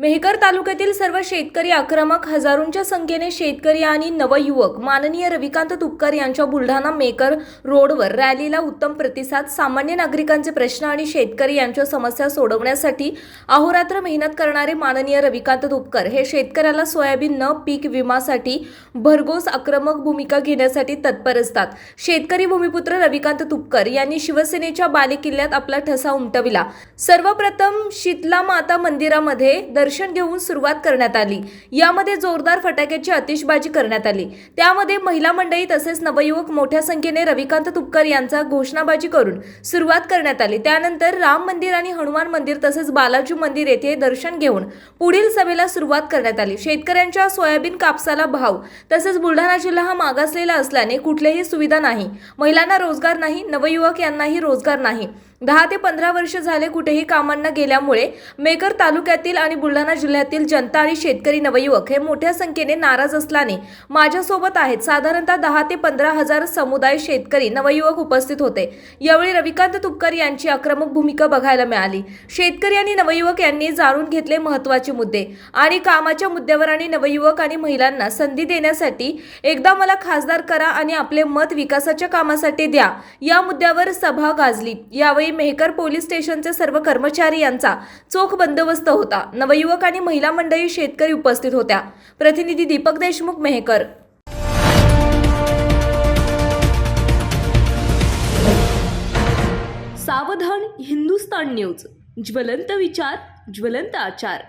मेहकर तालुक्यातील सर्व शेतकरी आक्रमक हजारोंच्या संख्येने शेतकरी आणि नवयुवक माननीय रविकांत तुपकर यांच्या बुलढाणा मेकर रोडवर रॅलीला उत्तम प्रतिसाद सामान्य नागरिकांचे प्रश्न आणि शेतकरी यांच्या समस्या सोडवण्यासाठी अहोरात्र मेहनत करणारे माननीय रविकांत तुपकर हे शेतकऱ्याला सोयाबीन न पीक विमासाठी भरघोस आक्रमक भूमिका घेण्यासाठी तत्पर असतात. शेतकरी भूमिपुत्र रविकांत तुपकर यांनी शिवसेनेच्या बालेकिल्ल्यात आपला ठसा उमटविला. सर्वप्रथम शीतला माता मंदिरामध्ये दर्शन दर्शन घेऊन सुरुवात करण्यात आली. यामध्ये जोरदार फटाक्याची आतिषबाजी करण्यात आली. त्यामध्ये महिला मंडळी तसेच नवयुवक मोठ्या संख्येने रविकांत तुपकर यांचा घोषणाबाजी करून सुरुवात करण्यात आली. त्यानंतर राम मंदिर आणि हनुमान मंदिर तसेच बालाजी मंदिर येथे दर्शन घेऊन पुढील सभेला सुरुवात करण्यात आली. शेतकऱ्यांच्या सोयाबीन कापसाला भाव तसेच बुलढाणा जिल्हा हा मागासलेला असल्याने कुठल्याही सुविधा नाही. महिलांना रोजगार नाही नवयुवक यांनाही रोजगार नाही. दहा ते पंधरा वर्ष झाले कुठेही कामांना गेल्यामुळे मेकर तालुक्यातील आणि बुलढाणा जिल्ह्यातील जनता आणि शेतकरी नवयुवक हे मोठ्या संख्येने नाराज असल्याने माझ्यासोबत आहेत. साधारणतः दहा ते पंधरा हजार समुदाय शेतकरी नवयुवक उपस्थित होते. यावेळी रविकांत तुपकर यांची आक्रमक भूमिका बघायला मिळाली. शेतकरी आणि नवयुवक यांनी जाणून घेतले महत्त्वाचे मुद्दे आणि कामाच्या मुद्द्यावर आणि नवयुवक आणि महिलांना संधी देण्यासाठी एकदा मला खासदार करा आणि आपले मत विकासाच्या कामासाठी द्या या मुद्द्यावर सभा गाजली. यावेळी यावेळी मेहकर पोलीस स्टेशनचे सर्व कर्मचारी यांचा चोख बंदोबस्त होता. नवयुवक आणि महिला मंडळी शेतकरी उपस्थित होत्या. प्रतिनिधी दीपक देशमुख मेहकर. सावधान हिंदुस्तान न्यूज. ज्वलंत विचार ज्वलंत आचार.